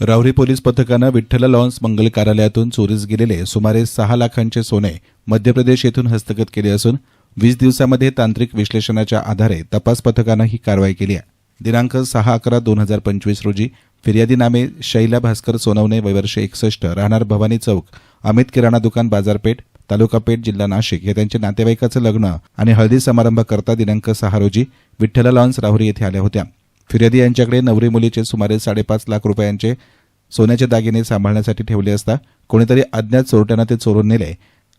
Rahuri police पथकानं Vitthal lawns मंगल कार्यालयातून चोरीस गेलेले सुमारे सहा लाखांचे सोने मध्य प्रदेश येथून हस्तगत केले असून वीस दिवसामध्ये तांत्रिक विश्लेषणाच्या आधारे तपास पथकानं ही कारवाई केली आहे. दिनांक सहा अकरा दोन हजार पंचवीस रोजी फिर्यादी नामे शैला भास्कर सोनवणे वयवर्ष एकसष्ट राहणार भवानी चौक अमित किराणा दुकान बाजारपेठ तालुका पेठ जिल्हा नाशिक हे त्यांच्या नातेवाईकाचं लग्न आणि हळदी समारंभ करता दिनांक सहा रोजी विठ्ठल लॉन्स राहुरी येथे आल्या होत्या. फिर्यादी यांच्याकडे नवरी मुलीचे सुमारे साडेपाच लाख रुपयांचे सोन्याचे दागिने सांभाळण्यासाठी ठेवले असता कोणीतरी अज्ञात चोरट्यांना ते चोरून नेले.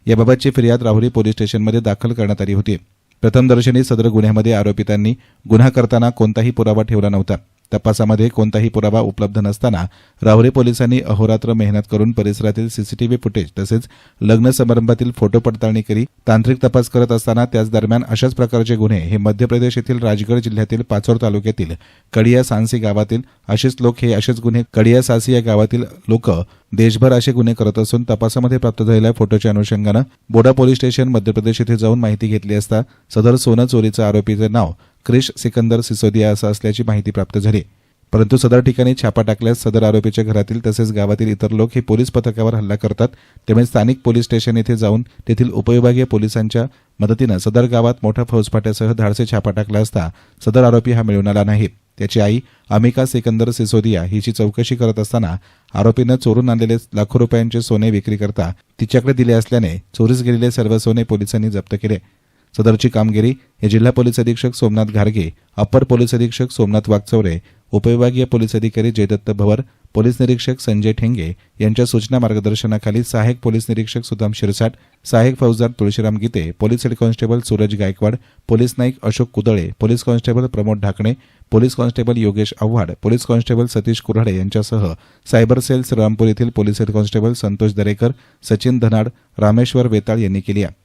याबाबतची फिर्याद राहुरी पोलीस स्टेशनमध्ये दाखल करण्यात आली होती. प्रथमदर्शनी सदर गुन्ह्यामध्ये आरोपितांनी गुन्हा करताना कोणताही पुरावा ठेवला नव्हता. तपासामध्ये कोणताही पुरावा उपलब्ध नसताना राहुरी पोलिसांनी अहोरात्र मेहनत करून परिसरातील सीसीटीव्ही फुटेज तसेच लग्न समारंभातील फोटो पडताळणी करी तांत्रिक तपास करत असताना त्याच दरम्यान अशाच प्रकारचे गुन्हे हे मध्य प्रदेश येथील राजगड जिल्ह्यातील पाचोर तालुक्यातील कडिया सांसी गावातील असेच लोक हे असेच गुन्हे कडिया सासी या गावातील लोक देशभर असे गुन्हे करत असून तपासामध्ये प्राप्त झालेल्या फोटोच्या अनुषंगानं बोडा पोलीस स्टेशन मध्य प्रदेश येथे जाऊन माहिती घेतली असता सदर सोनं चोरीचं आरोपीचे नाव क्रिश सिकंदर सिसोदिया असा असल्याची माहिती प्राप्त झाली. परंतु सदर ठिकाणी छापा टाकल्यास सदर आरोपीच्या घरातील तसेच गावातील इतर लोक हे पोलीस पथकावर हल्ला करतात. त्यामुळे स्थानिक पोलीस स्टेशन येथे जाऊन तेथील उपविभागीय पोलिसांच्या मदतीनं सदर गावात मोठ्या फौजफाट्यासह धाडसे छापा टाकला असता सदर आरोपी हा मिळून आला नाही. त्याची आई अमिका सिकंदर सिसोदिया हिची चौकशी करत असताना आरोपीनं चोरून आणलेले लाखो रुपयांचे सोने विक्री करता तिच्याकडे दिले असल्याने चोरीस गेलेले सर्व सोने पोलिसांनी जप्त केले. सदरची कामगिरी हे जिल्हा पोलीस अधीक्षक सोमनाथ घारगे अप्पर पोलीस अधीक्षक सोमनाथ वागचौरे उपविभागीय पोलीस अधिकारी जयदत्त भवर पोलीस निरीक्षक संजय ठेंगे यांच्या सूचना मार्गदर्शनाखाली सहाय्यक पोलीस निरीक्षक सुदाम शिरसाट सहाय्यक फौजदार Tulshiram Gite police head constable Suraj Gaikwad police Naik Ashok Kudale police constable Pramod Dhakane police constable Yogesh Awhad police constable Satish Kurhade यांच्यासह सायबर सेल श्रीरामपूर येथील police head constable Santosh Darekar Sachin Dhanad Rameshwar Vetal यांनी केली आहे.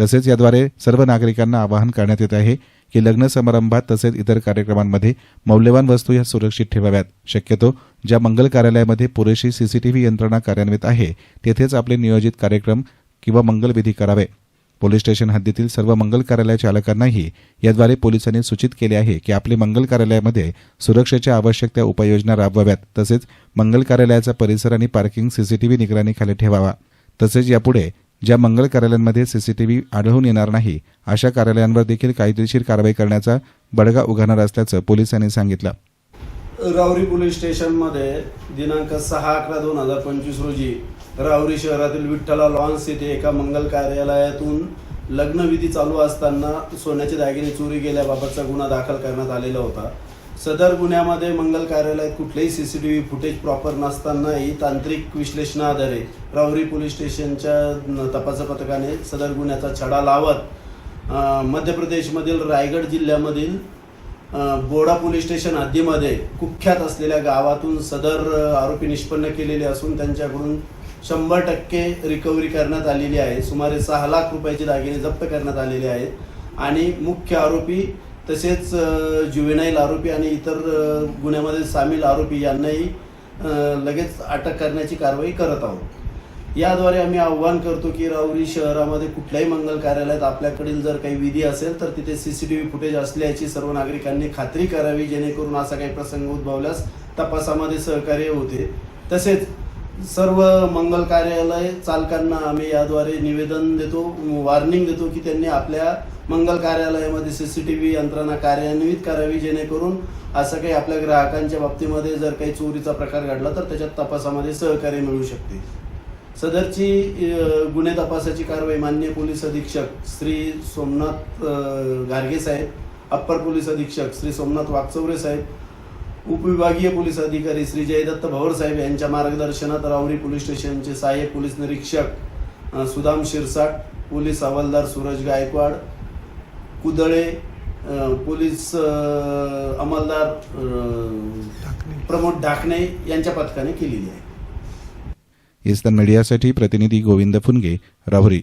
तसेच याद्वारे सर्व नागरिकांना आवाहन करण्यात येत आहे की लग्न समारंभात तसेच इतर कार्यक्रमांमध्ये मौल्यवान वस्तू ह्या सुरक्षित ठेवाव्यात. शक्यतो ज्या मंगल कार्यालयामध्ये पुरेशी सीसीटीव्ही यंत्रणा कार्यान्वित आहे तेथेच आपले नियोजित कार्यक्रम किंवा मंगलविधी करावे. पोलीस स्टेशन हद्दीतील सर्व मंगल कार्यालय चालकांनाही याद्वारे पोलिसांनी सूचित केले आहे की आपले मंगल कार्यालयामध्ये सुरक्षेच्या आवश्यक त्या उपाययोजना राबवाव्यात. तसेच मंगल कार्यालयाचा परिसर आणि पार्किंग सीसीटीव्ही निगराणीखाली ठेवावा. तसेच यापुढे ज्या मंगल कार्यालयांमध्ये सीसीटीव्ही आढळून येणार नाही अशा कार्यालयांवर देखील कायदेशीर कारवाई करण्याचा बडगा उघडणार असल्याचं पोलिसांनी सांगितलं. राहुरी पोलीस स्टेशनमध्ये दिनांक सहा अकरा दोन हजार पंचवीस रोजी राहुरी शहरातील विठ्ठला लॉन्स येथे एका मंगल कार्यालयातून लग्नविधी चालू असताना सोन्याचे दागिने चोरी गेल्याबाबतचा गुन्हा दाखल करण्यात आलेला होता. सदर गुन्ह्यामध्ये मंगल कार्यालयात कुठलेही C C T V footage proper नसतानाही तांत्रिक विश्लेषणाआधारे रावरी पोलीस स्टेशनच्या तपास पथकाने सदर गुन्ह्याचा छडा लावत मध्य प्रदेशमधील रायगड जिल्ह्यामधील बोडा पोलीस स्टेशन हद्दीमध्ये कुख्यात असलेल्या गावातून सदर आरोपी निष्पन्न केलेले असून त्यांच्याकडून शंभर टक्के रिकव्हरी करण्यात आलेली आहे. सुमारे सहा लाख रुपयाचे दागिने जप्त करण्यात आलेले आहेत. आणि मुख्य आरोपी तसेच ज्युवेनाईल आरोपी आणि इतर गुन्ह्यामध्ये सामील आरोपी यांनाही लगेच अटक करण्याची कारवाई करत आहोत. याद्वारे आम्ही आव्हान करतो की राहुरी शहरामध्ये कुठल्याही मंगल कार्यालयात आपल्याकडील जर काही विधी असेल तर तिथे C C T V footage असल्याची सर्व नागरिकांनी खात्री करावी जेणेकरून असा काही प्रसंग उद्भवल्यास तपासामध्ये सहकार्य होते. तसेच सर्व मंगल कार्यालय चालकांना आम्ही याद्वारे निवेदन देतो वॉर्निंग देतो की त्यांनी आपल्या मंगल कार्यालयामध्ये सी सी टी व्ही यंत्रणा कार्यान्वित करावी जेणेकरून असं काही आपल्या ग्राहकांच्या बाबतीमध्ये जर काही चोरीचा प्रकार घडला तर त्याच्यात तपासामध्ये सहकार्य मिळू शकते. सदरची गुन्हे तपासाची कारवाई मान्य पोलीस अधीक्षक श्री सोमनाथ अ, गार्गे साहेब अप्पर पोलीस अधीक्षक श्री सोमनाथ वागचौरे साहेब उपविभागीय पोलीस अधिकारी श्री जयदत्त भवर साहेब यांच्या मार्गदर्शनात राहुरी पोलीस स्टेशनचे सहाय्यक पोलीस निरीक्षक सुदाम शिरसाट पोलीस हवालदार सूरज गायकवाड कुदळे पोलीस अंमलदार प्रमोद ढाकणे यांच्या पथकाने केलेली आहे. इस्तान मीडियासाठी प्रतिनिधी गोविंद फुनगे राहुरी.